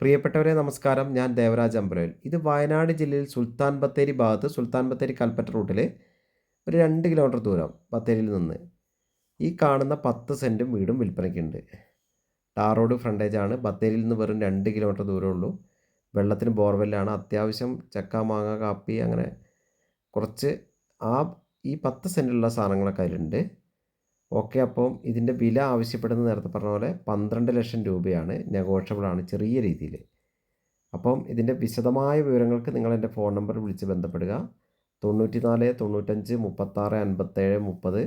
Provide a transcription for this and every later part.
പ്രിയപ്പെട്ടവരെ നമസ്കാരം. ഞാൻ ദേവരാജ് അമ്പലയിൽ ഇത് വയനാട് ജില്ലയിൽ സുൽത്താൻ ബത്തേരി ഭാഗത്ത് സുൽത്താൻ ബത്തേരി കൽപ്പറ്റ റൂട്ടിൽ ഒരു രണ്ട് കിലോമീറ്റർ ദൂരം ബത്തേരിയിൽ നിന്ന് ഈ കാണുന്ന പത്ത് സെന്റും വീടും വിൽപ്പനയ്ക്കുണ്ട്. ടാർ റോഡ് ഫ്രണ്ടേജാണ് ബത്തേരിയിൽ നിന്ന് വെറും രണ്ട് കിലോമീറ്റർ ദൂരമുള്ളൂ വെള്ളത്തിന് ബോർവെല്ലാണ്. അത്യാവശ്യം ചക്ക മാങ്ങ കാപ്പി അങ്ങനെ കുറച്ച് ആ ഈ പത്ത് സെന്റിലുള്ള സാധനങ്ങളൊക്കെ അതിലുണ്ട്. ഓക്കെ അപ്പം ഇതിന്റെ വില ആവശ്യപ്പെടുന്ന നേരത്തെ പറഞ്ഞ പോലെ പന്ത്രണ്ട് ലക്ഷം രൂപയാണ് നെഗോഷ്യബിൾ ആണ് ചെറിയ രീതിയിൽ. അപ്പം ഇതിന്റെ വിശദമായ വിവരങ്ങൾക്ക് നിങ്ങൾ എന്റെ ഫോൺ നമ്പർ വിളിച്ച് ബന്ധപ്പെടുക. തൊണ്ണൂറ്റി നാല് തൊണ്ണൂറ്റഞ്ച് മുപ്പത്താറ് അൻപത്തേഴ് മുപ്പത്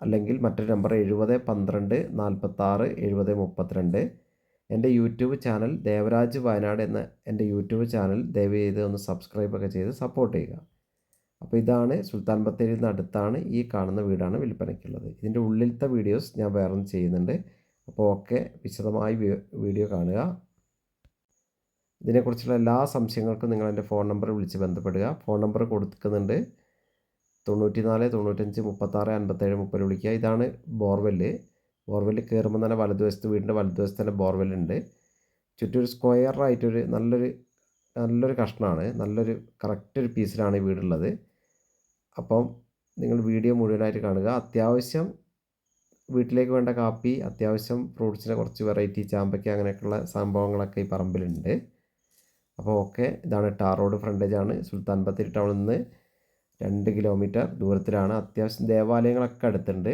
അല്ലെങ്കിൽ മറ്റൊരു നമ്പർ എഴുപത് പന്ത്രണ്ട് നാൽപ്പത്താറ് എഴുപത് മുപ്പത്തിരണ്ട്. എന്റെ യൂട്യൂബ് ചാനൽ ദേവരാജ് വയനാട് എന്ന എന്റെ യൂട്യൂബ് ചാനൽ ദയവ് ചെയ്ത് ഒന്ന് സബ്സ്ക്രൈബൊക്കെ ചെയ്ത് സപ്പോർട്ട് ചെയ്യുക. അപ്പോൾ ഇതാണ് സുൽത്താൻ ബത്തേരിയിൽ അടുത്താണ് ഈ കാണുന്ന വീടാണ് വിൽപ്പനയ്ക്കുള്ളത്. ഇതിന്റെ ഉള്ളിലത്തെ വീഡിയോസ് ഞാൻ വേറെ ചെയ്യുന്നുണ്ട്. അപ്പോൾ ഓക്കെ വിശദമായി വീഡിയോ കാണുക. ഇതിനെക്കുറിച്ചുള്ള എല്ലാ സംശയങ്ങൾക്കും നിങ്ങൾ എന്റെ ഫോൺ നമ്പർ വിളിച്ച് ബന്ധപ്പെടുക. ഫോൺ നമ്പർ കൊടുക്കുന്നുണ്ട്. തൊണ്ണൂറ്റി നാല് തൊണ്ണൂറ്റഞ്ച് മുപ്പത്താറ് അൻപത്തേഴ് മുപ്പത് വിളിക്കുക. ഇതാണ് ബോർവെല്ല് ബോർവെല്ല് കയറുമ്പോൾ തന്നെ വലതുവശത്ത് വീടിന്റെ വലതുവശത്ത് തന്നെ ബോർവെല്ലുണ്ട് ചുറ്റൊരു സ്ക്വയറായിട്ടൊരു നല്ലൊരു നല്ലൊരു കഷ്ണമാണ്. നല്ലൊരു കറക്റ്റ് ഒരു പീസിലാണ് ഈ വീടുള്ളത്. അപ്പം നിങ്ങൾ വീഡിയോ മുഴുവനായിട്ട് കാണുക. അത്യാവശ്യം വീട്ടിലേക്ക് വേണ്ട കാപ്പി അത്യാവശ്യം ഫ്രൂട്ട്സിന്റെ കുറച്ച് വെറൈറ്റി ചാമ്പയ്ക്ക അങ്ങനെയൊക്കെയുള്ള സംഭവങ്ങളൊക്കെ ഈ പറമ്പിലുണ്ട്. അപ്പോൾ ഓക്കെ ഇതാണ് ടാർ റോഡ് ഫ്രണ്ടേജാണ് സുൽത്താൻ ബത്തേരി ടൗണിൽ നിന്ന് രണ്ട് കിലോമീറ്റർ ദൂരത്തിലാണ്. അത്യാവശ്യം ദേവാലയങ്ങളൊക്കെ അടുത്തുണ്ട്.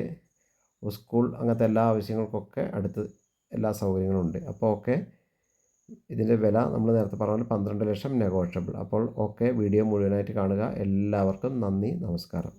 സ്കൂൾ അങ്ങനത്തെ എല്ലാ ആവശ്യങ്ങൾക്കൊക്കെ അടുത്ത് എല്ലാ സൗകര്യങ്ങളും ഉണ്ട്. അപ്പോൾ ഓക്കെ ഇതിന്റെ വില നമ്മൾ നേരത്തെ പറഞ്ഞ പന്ത്രണ്ട് ലക്ഷം നെഗോഷ്യബിൾ അപ്പോൾ ഓക്കെ വീഡിയോ മുഴുവനായിട്ട് കാണുക. എല്ലാവർക്കും നന്ദി നമസ്കാരം.